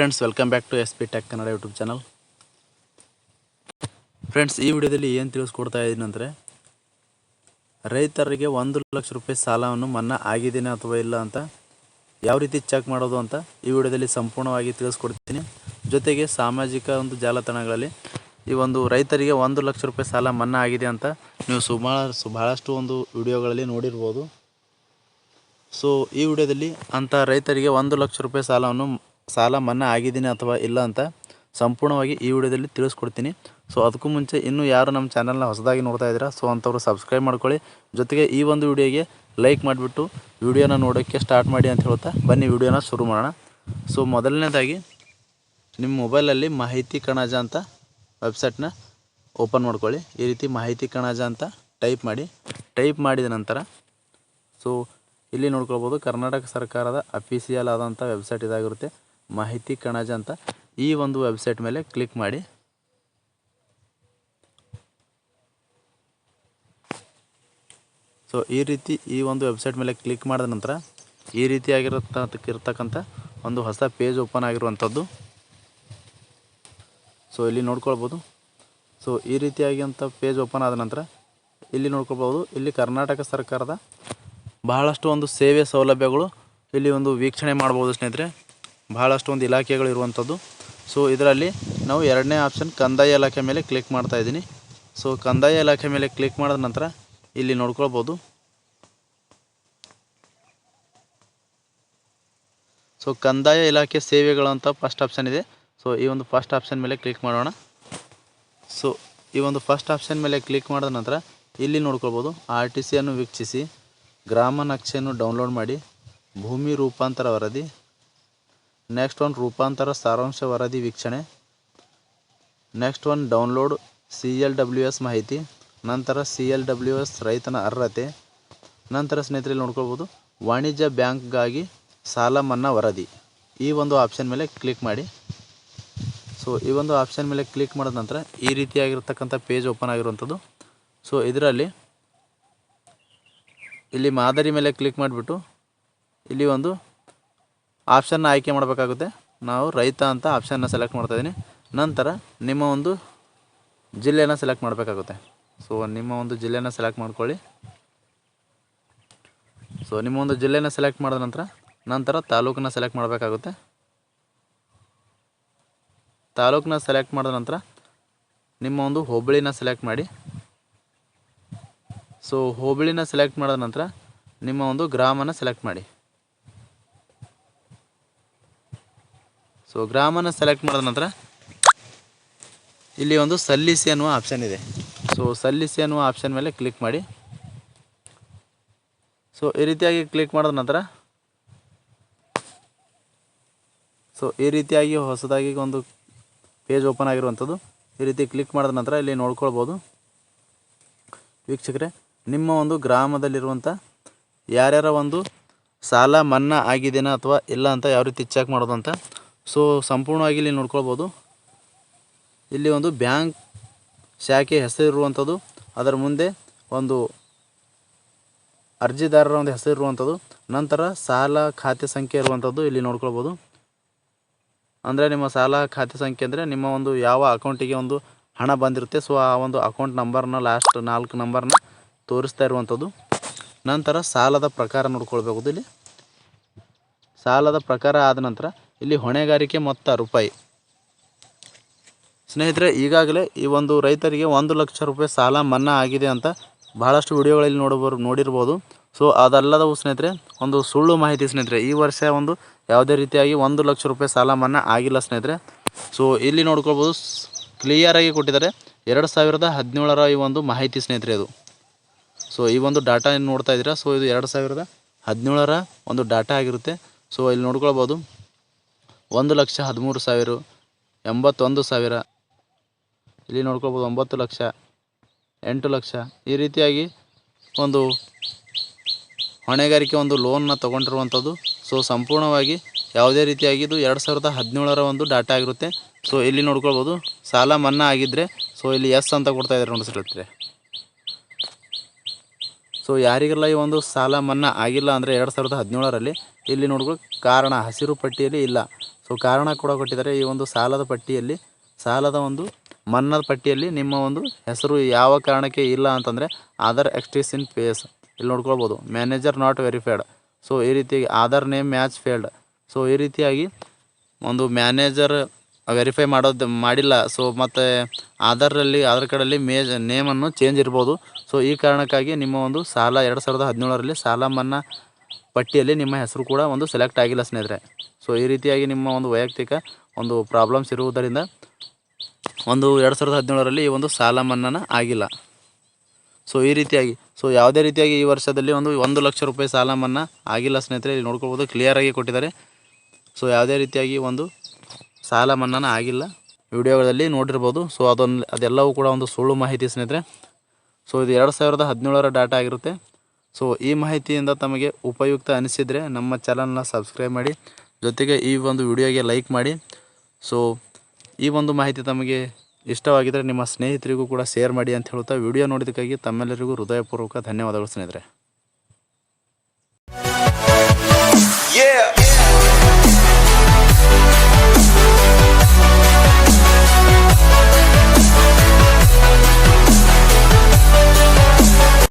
Friends welcome back to S P tech Kannada YouTube channel friends ಈ ವಿಡಿಯೋದಲ್ಲಿ ಏನು ತಿಳಿಸ್ಕೊಡ್ತಾ ಇದ್ದೀನಿ ಅಂದರೆ, ರೈತರಿಗೆ ಒಂದು ಲಕ್ಷ ರೂಪಾಯಿ ಸಾಲವನ್ನು ಮನ್ನಾ ಆಗಿದ್ದೀನಿ ಅಥವಾ ಇಲ್ಲ ಅಂತ, ಯಾವ ರೀತಿ ಚೆಕ್ ಮಾಡೋದು ಅಂತ ಈ ವಿಡಿಯೋದಲ್ಲಿ ಸಂಪೂರ್ಣವಾಗಿ ತಿಳಿಸ್ಕೊಡ್ತೀನಿ. ಜೊತೆಗೆ ಸಾಮಾಜಿಕ ಒಂದು ಜಾಲತಾಣಗಳಲ್ಲಿ ಈ ಒಂದು ರೈತರಿಗೆ ಒಂದು ಲಕ್ಷ ರೂಪಾಯಿ ಸಾಲ ಮನ್ನಾ ಆಗಿದೆ ಅಂತ ನೀವು ಸುಮಾರು ಸು ಭಾಳಷ್ಟು ಒಂದು ವಿಡಿಯೋಗಳಲ್ಲಿ ನೋಡಿರ್ಬೋದು. ಸೊ ಈ ವಿಡಿಯೋದಲ್ಲಿ ಅಂಥ ರೈತರಿಗೆ ಒಂದು ಲಕ್ಷ ರೂಪಾಯಿ ಸಾಲವನ್ನು ಸಾಲ ಮನ್ನಾ ಆಗಿದ್ದೀನಿ ಅಥವಾ ಇಲ್ಲ ಅಂತ ಸಂಪೂರ್ಣವಾಗಿ ಈ ವಿಡಿಯೋದಲ್ಲಿ ತಿಳಿಸ್ಕೊಡ್ತೀನಿ. ಸೊ ಅದಕ್ಕೂ ಮುಂಚೆ ಇನ್ನೂ ಯಾರು ನಮ್ಮ ಚಾನಲ್ನ ಹೊಸದಾಗಿ ನೋಡ್ತಾ ಇದ್ದೀರಾ ಸೊ ಅಂಥವ್ರು ಸಬ್ಸ್ಕ್ರೈಬ್ ಮಾಡ್ಕೊಳ್ಳಿ. ಜೊತೆಗೆ ಈ ಒಂದು ವಿಡಿಯೋಗೆ ಲೈಕ್ ಮಾಡಿಬಿಟ್ಟು ವಿಡಿಯೋನ ನೋಡೋಕ್ಕೆ ಸ್ಟಾರ್ಟ್ ಮಾಡಿ ಅಂತ ಹೇಳ್ತಾ ಬನ್ನಿ, ವಿಡಿಯೋನ ಶುರು ಮಾಡೋಣ. ಸೊ ಮೊದಲನೇದಾಗಿ ನಿಮ್ಮ ಮೊಬೈಲಲ್ಲಿ ಮಾಹಿತಿ ಕಣಜ ಅಂತ ವೆಬ್ಸೈಟ್ನ ಓಪನ್ ಮಾಡ್ಕೊಳ್ಳಿ. ಈ ರೀತಿ ಮಾಹಿತಿ ಕಣಜ ಅಂತ ಟೈಪ್ ಮಾಡಿ. ಟೈಪ್ ಮಾಡಿದ ನಂತರ ಸೊ ಇಲ್ಲಿ ನೋಡ್ಕೊಳ್ಬೋದು ಕರ್ನಾಟಕ ಸರ್ಕಾರದ ಅಫಿಸಿಯಲ್ ಆದಂಥ ವೆಬ್ಸೈಟ್ ಇದಾಗಿರುತ್ತೆ. ಮಾಹಿತಿ ಕಣಜ ಅಂತ ಈ ಒಂದು ವೆಬ್ಸೈಟ್ ಮೇಲೆ ಕ್ಲಿಕ್ ಮಾಡಿ. ಸೊ ಈ ರೀತಿ ಈ ಒಂದು ವೆಬ್ಸೈಟ್ ಮೇಲೆ ಕ್ಲಿಕ್ ಮಾಡಿದ ನಂತರ ಈ ರೀತಿಯಾಗಿರತಕ್ಕಿರ್ತಕ್ಕಂಥ ಒಂದು ಹೊಸ ಪೇಜ್ ಓಪನ್ ಆಗಿರುವಂಥದ್ದು. ಸೊ ಇಲ್ಲಿ ನೋಡ್ಕೊಳ್ಬೋದು. ಸೊ ಈ ರೀತಿಯಾಗಿಂಥ ಪೇಜ್ ಓಪನ್ ಆದ ನಂತರ ಇಲ್ಲಿ ನೋಡ್ಕೊಳ್ಬೋದು. ಇಲ್ಲಿ ಕರ್ನಾಟಕ ಸರ್ಕಾರದ ಬಹಳಷ್ಟು ಒಂದು ಸೇವೆ ಸೌಲಭ್ಯಗಳು ಇಲ್ಲಿ ಒಂದು ವೀಕ್ಷಣೆ ಮಾಡ್ಬೋದು ಸ್ನೇಹಿತರೆ. ಬಹಳಷ್ಟು ಒಂದು ಇಲಾಖೆಗಳು ಇರುವಂಥದ್ದು. ಸೊ ಇದರಲ್ಲಿ ನಾವು ಎರಡನೇ ಆಪ್ಷನ್ ಕಂದಾಯ ಇಲಾಖೆ ಮೇಲೆ ಕ್ಲಿಕ್ ಮಾಡ್ತಾ ಇದ್ದೀನಿ. ಸೊ ಕಂದಾಯ ಇಲಾಖೆ ಮೇಲೆ ಕ್ಲಿಕ್ ಮಾಡಿದ ನಂತರ ಇಲ್ಲಿ ನೋಡ್ಕೊಳ್ಬೋದು. ಸೊ ಕಂದಾಯ ಇಲಾಖೆ ಅಂತ ಫಸ್ಟ್ ಆಪ್ಷನ್ ಇದೆ. ಸೊ ಈ ಒಂದು ಫಸ್ಟ್ ಆಪ್ಷನ್ ಮೇಲೆ ಕ್ಲಿಕ್ ಮಾಡೋಣ. ಸೊ ಈ ಒಂದು ಫಸ್ಟ್ ಆಪ್ಷನ್ ಮೇಲೆ ಕ್ಲಿಕ್ ಮಾಡಿದ ನಂತರ ಇಲ್ಲಿ ನೋಡ್ಕೊಳ್ಬೋದು. ಆರ್ ಟಿ ಸಿಯನ್ನು ವೀಕ್ಷಿಸಿ. ಗ್ರಾಮ ನಕ್ಷೆಯನ್ನು ಡೌನ್ಲೋಡ್ ಮಾಡಿ. ಭೂಮಿ ರೂಪಾಂತರ ವರದಿ. ನೆಕ್ಸ್ಟ್ ಒನ್ ರೂಪಾಂತರ ಸಾರಾಂಶ ವರದಿ ವೀಕ್ಷಣೆ next one download C L W S ಮಾಹಿತಿ ನಂತರ ಸಿ ಎಲ್ ಡಬ್ಲ್ಯೂ ಎಸ್ ರೈತನ ಅರ್ಹತೆ ನಂತರ ಸ್ನೇಹಿತರಲ್ಲಿ ನೋಡ್ಕೊಳ್ಬೋದು ವಾಣಿಜ್ಯ ಬ್ಯಾಂಕ್ಗಾಗಿ ಸಾಲ ಮನ್ನಾ ವರದಿ ಈ ಒಂದು ಆಪ್ಷನ್ ಮೇಲೆ ಕ್ಲಿಕ್ ಮಾಡಿ. ಸೊ ಈ ಒಂದು ಆಪ್ಷನ್ ಮೇಲೆ ಕ್ಲಿಕ್ ಮಾಡಿದ ನಂತರ ಈ ರೀತಿಯಾಗಿರ್ತಕ್ಕಂಥ ಪೇಜ್ ಓಪನ್ ಆಗಿರುವಂಥದ್ದು. ಸೊ ಇದರಲ್ಲಿ ಇಲ್ಲಿ ಮಾದರಿ ಮೇಲೆ ಕ್ಲಿಕ್ ಮಾಡಿಬಿಟ್ಟು ಇಲ್ಲಿ ಒಂದು ಆಪ್ಷನ್ನ ಆಯ್ಕೆ ಮಾಡಬೇಕಾಗುತ್ತೆ. ನಾವು ರೈತ ಅಂತ ಆಪ್ಷನ್ನ ಸೆಲೆಕ್ಟ್ ಮಾಡ್ತಾ ಇದ್ದೀನಿ ನಂತರ ನಿಮ್ಮ ಒಂದು ಜಿಲ್ಲೆನ ಸೆಲೆಕ್ಟ್ ಮಾಡಬೇಕಾಗುತ್ತೆ. ಸೊ ನಿಮ್ಮ ಒಂದು ಜಿಲ್ಲೆನ ಸೆಲೆಕ್ಟ್ ಮಾಡ್ಕೊಳ್ಳಿ. ಸೊ ನಿಮ್ಮ ಒಂದು ಜಿಲ್ಲೆನ ಸೆಲೆಕ್ಟ್ ಮಾಡಿದ ನಂತರ ನಂತರ ತಾಲೂಕನ್ನ ಸೆಲೆಕ್ಟ್ ಮಾಡಬೇಕಾಗುತ್ತೆ. ತಾಲೂಕನ್ನ ಸೆಲೆಕ್ಟ್ ಮಾಡಿದ ನಂತರ, ನಿಮ್ಮ ಒಂದು ಹೋಬಳಿನ ಸೆಲೆಕ್ಟ್ ಮಾಡಿ. ಸೊ ಹೋಬಳಿನ ಸೆಲೆಕ್ಟ್ ಮಾಡಿದ ನಂತರ, ನಿಮ್ಮ ಒಂದು ಗ್ರಾಮನ ಸೆಲೆಕ್ಟ್ ಮಾಡಿ. ಸೊ ಗ್ರಾಮನ ಸೆಲೆಕ್ಟ್ ಮಾಡಿದ ನಂತರ ಇಲ್ಲಿ ಒಂದು ಸಲ್ಲಿಸಿ ಅನ್ನುವ ಆಪ್ಷನ್ ಇದೆ. ಸೊ ಸಲ್ಲಿಸಿ ಅನ್ನುವ ಆಪ್ಷನ್ ಮೇಲೆ ಕ್ಲಿಕ್ ಮಾಡಿ. ಸೊ ಈ ರೀತಿಯಾಗಿ ಕ್ಲಿಕ್ ಮಾಡಿದ ನಂತರ ಸೊ ಈ ರೀತಿಯಾಗಿ ಹೊಸದಾಗಿ ಒಂದು ಪೇಜ್ ಓಪನ್ ಆಗಿರುವಂಥದ್ದು, ಈ ರೀತಿ ಕ್ಲಿಕ್ ಮಾಡಿದ ನಂತರ ಇಲ್ಲಿ ನೋಡ್ಕೊಳ್ಬೋದು. ವೀಕ್ಷಕರೇ, ನಿಮ್ಮ ಒಂದು ಗ್ರಾಮದಲ್ಲಿರುವಂಥ ಯಾರ್ಯಾರ ಒಂದು ಸಾಲ, ಮನ್ನಾ ಆಗಿದೆಯಾ ಅಥವಾ ಇಲ್ಲ ಅಂತ ಯಾವ ರೀತಿ ಚೆಕ್ ಮಾಡೋದು ಅಂತ ಸೊ ಸಂಪೂರ್ಣವಾಗಿ ಇಲ್ಲಿ ನೋಡ್ಕೊಳ್ಬೋದು. ಇಲ್ಲಿ ಒಂದು ಬ್ಯಾಂಕ್ ಶಾಖೆ ಹೆಸರಿರುವಂಥದ್ದು. ಅದರ ಮುಂದೆ ಒಂದು ಅರ್ಜಿದಾರರ ಒಂದು ಹೆಸರು ಇರುವಂಥದ್ದು ನಂತರ ಸಾಲ ಖಾತೆ ಸಂಖ್ಯೆ ಇರುವಂಥದ್ದು ಇಲ್ಲಿ ನೋಡ್ಕೊಳ್ಬೋದು. ಅಂದರೆ ನಿಮ್ಮ ಸಾಲ ಖಾತೆ ಸಂಖ್ಯೆ ಅಂದರೆ ನಿಮ್ಮ ಒಂದು ಯಾವ ಅಕೌಂಟಿಗೆ ಒಂದು ಹಣ ಬಂದಿರುತ್ತೆ. ಸೊ ಆ ಒಂದು ಅಕೌಂಟ್ ನಂಬರ್ನ ಲಾಸ್ಟ್ ನಾಲ್ಕು ನಂಬರ್ನ ತೋರಿಸ್ತಾ ಇರುವಂಥದ್ದು. ನಂತರ ಸಾಲದ ಪ್ರಕಾರ ನೋಡ್ಕೊಳ್ಬೇಕು ಇಲ್ಲಿ. ಸಾಲದ ಪ್ರಕಾರ ಆದ ನಂತರ ಇಲ್ಲಿ ಹೊಣೆಗಾರಿಕೆ ಮೊತ್ತ ರೂಪಾಯಿ. ಸ್ನೇಹಿತರೆ, ಈಗಾಗಲೇ ಈ ಒಂದು ರೈತರಿಗೆ ಒಂದು ಲಕ್ಷ ರೂಪಾಯಿ ಸಾಲ ಮನ್ನಾ ಆಗಿದೆ ಅಂತ ಬಹಳಷ್ಟು ವಿಡಿಯೋಗಳಲ್ಲಿ ನೋಡಬರು, ನೋಡಿರ್ಬೋದು. ಸೊ, ಅದಲ್ಲದವು ಸ್ನೇಹಿತರೆ, ಒಂದು ಸುಳ್ಳು ಮಾಹಿತಿ ಸ್ನೇಹಿತರೆ, ಈ ವರ್ಷ ಒಂದು ಯಾವುದೇ ರೀತಿಯಾಗಿ ಒಂದು ಲಕ್ಷ ರೂಪಾಯಿ ಸಾಲ ಮನ್ನಾ ಆಗಿಲ್ಲ ಸ್ನೇಹಿತರೆ. ಸೊ, ಇಲ್ಲಿ ನೋಡ್ಕೊಳ್ಬೋದು ಕ್ಲಿಯರಾಗಿ ಕೊಟ್ಟಿದ್ದಾರೆ. ಎರಡು ಸಾವಿರದ ಹದಿನೇಳರ ಈ ಒಂದು ಮಾಹಿತಿ ಸ್ನೇಹಿತರೆ ಇದು. ಸೊ, ಈ ಒಂದು ಡಾಟಾ ನೋಡ್ತಾ ಇದ್ದೀರಾ? ಸೊ, ಇದು ಎರಡು ಸಾವಿರದ ಹದಿನೇಳರ ಒಂದು ಡಾಟಾ ಆಗಿರುತ್ತೆ. ಸೊ, ಇಲ್ಲಿ ನೋಡ್ಕೊಳ್ಬೋದು. ಒಂದು ಲಕ್ಷ ಹದಿಮೂರು ಸಾವಿರ, ಎಂಬತ್ತೊಂದು ಸಾವಿರ. ಇಲ್ಲಿ ನೋಡ್ಕೋಬೋದು ಒಂಬತ್ತು ಲಕ್ಷ, ಎಂಟು ಲಕ್ಷ. ಈ ರೀತಿಯಾಗಿ ಒಂದು ಹೊಣೆಗಾರಿಕೆ, ಒಂದು ಲೋನ್ನ ತೊಗೊಂಡಿರುವಂಥದ್ದು. ಸೊ ಸಂಪೂರ್ಣವಾಗಿ ಯಾವುದೇ ರೀತಿಯಾಗಿ ಇದು ಎರಡು ಸಾವಿರದ ಹದಿನೇಳರ ಒಂದು ಡಾಟಾ ಆಗಿರುತ್ತೆ. ಸೊ ಇಲ್ಲಿ ನೋಡ್ಕೊಳ್ಬೋದು. ಸಾಲ ಮನ್ನಾ ಆಗಿದ್ದರೆ ಸೊ ಇಲ್ಲಿ ಎಸ್ ಅಂತ ಕೊಡ್ತಾ ಇದ್ದಾರೆ ನೋಡಿ ಸ್ನೇಹಿತರೆ ಸೊ ಯಾರಿಗೆಲ್ಲ ಈ ಒಂದು ಸಾಲ ಮನ್ನಾ ಆಗಿಲ್ಲ ಅಂದರೆ ಎರಡು ಸಾವಿರದ ಹದಿನೇಳರಲ್ಲಿ, ಇಲ್ಲಿ ನೋಡ್ಕೊಳ್ಳಿ ಕಾರಣ ಹಸಿರು ಪಟ್ಟಿಯಲ್ಲಿ ಇಲ್ಲ. ಸೊ ಕಾರಣ ಕೂಡ ಕೊಟ್ಟಿದ್ದಾರೆ. ಈ ಒಂದು ಸಾಲದ ಪಟ್ಟಿಯಲ್ಲಿ, ಸಾಲದ ಒಂದು ಮನ್ನದ ಪಟ್ಟಿಯಲ್ಲಿ ನಿಮ್ಮ ಒಂದು ಹೆಸರು ಯಾವ ಕಾರಣಕ್ಕೆ ಇಲ್ಲ ಅಂತಂದರೆ ಆಧಾರ್ ಎಕ್ಸ್ಟ್ರೀಸ್ ಇನ್ ಪೇಸ್ ಇಲ್ಲಿ ನೋಡ್ಕೊಳ್ಬೋದು, ಮ್ಯಾನೇಜರ್ ನಾಟ್ ವೆರಿಫೈಡ್. ಸೊ ಈ ರೀತಿಯಾಗಿ Aadhaar name match failed. So ಈ ರೀತಿಯಾಗಿ ಒಂದು ಮ್ಯಾನೇಜರ್ ವೆರಿಫೈ ಮಾಡೋದು ಮಾಡಿಲ್ಲ. ಸೊ ಮತ್ತು ಆಧಾರಲ್ಲಿ ಆಧಾರ್ ಕಾರ್ಡಲ್ಲಿ ಮೇಜ್ ನೇಮನ್ನು ಚೇಂಜ್ ಇರ್ಬೋದು. ಸೊ ಈ ಕಾರಣಕ್ಕಾಗಿ ನಿಮ್ಮ ಒಂದು ಸಾಲ ಎರಡು ಸಾವಿರದ ಹದಿನೇಳರಲ್ಲಿ ಸಾಲ ಮನ್ನಾ ಪಟ್ಟಿಯಲ್ಲಿ ನಿಮ್ಮ ಹೆಸರು ಕೂಡ ಒಂದು ಸೆಲೆಕ್ಟ್ ಆಗಿಲ್ಲ ಸ್ನೇಹಿತರೆ. ಸೊ ಈ ರೀತಿಯಾಗಿ ನಿಮ್ಮ ಒಂದು ವೈಯಕ್ತಿಕ ಒಂದು ಪ್ರಾಬ್ಲಮ್ಸ್ ಇರುವುದರಿಂದ ಒಂದು ಎರಡು ಸಾವಿರದ ಹದಿನೇಳರಲ್ಲಿ ಈ ಒಂದು ಸಾಲ ಮನ್ನಾನ ಆಗಿಲ್ಲ. ಸೊ ಈ ರೀತಿಯಾಗಿ ಸೊ ಯಾವುದೇ ರೀತಿಯಾಗಿ ಈ ವರ್ಷದಲ್ಲಿ ಒಂದು ಒಂದು ಲಕ್ಷ ರೂಪಾಯಿ ಸಾಲ ಮನ್ನಾ ಆಗಿಲ್ಲ ಸ್ನೇಹಿತರೆ, ಇಲ್ಲಿ ನೋಡ್ಕೊಳ್ಬೋದು ಕ್ಲಿಯರಾಗಿ ಕೊಟ್ಟಿದ್ದಾರೆ. ಸೊ ಯಾವುದೇ ರೀತಿಯಾಗಿ ಒಂದು ಸಾಲ ಮನ್ನಾನ ಆಗಿಲ್ಲ. ವಿಡಿಯೋಗಳಲ್ಲಿ ನೋಡಿರ್ಬೋದು ಸೊ ಅದೊಂದು, ಅದೆಲ್ಲವೂ ಕೂಡ ಒಂದು ಸುಳ್ಳು ಮಾಹಿತಿ ಸ್ನೇಹಿತರೆ. ಸೊ ಇದು ಎರಡು ಸಾವಿರದ ಹದಿನೇಳರ ಡಾಟಾ ಆಗಿರುತ್ತೆ. ಸೊ ಈ ಮಾಹಿತಿಯಿಂದ ತಮಗೆ ಉಪಯುಕ್ತ ಅನಿಸಿದರೆ ನಮ್ಮ ಚಾನಲ್ನ ಸಬ್ಸ್ಕ್ರೈಬ್ ಮಾಡಿ, ಜೊತೆಗೆ ಈ ಒಂದು ವಿಡಿಯೋಗೆ ಲೈಕ್ ಮಾಡಿ. ಸೊ ಈ ಒಂದು ಮಾಹಿತಿ ತಮಗೆ ಇಷ್ಟವಾಗಿದ್ದರೆ ನಿಮ್ಮ ಸ್ನೇಹಿತರಿಗೂ ಕೂಡ ಶೇರ್ ಮಾಡಿ ಅಂತ ಹೇಳ್ತಾ ವಿಡಿಯೋ ನೋಡಿದ್ದಕ್ಕಾಗಿ ತಮ್ಮೆಲ್ಲರಿಗೂ ಹೃದಯಪೂರ್ವಕ ಧನ್ಯವಾದಗಳು ಸ್ನೇಹಿತರೆ.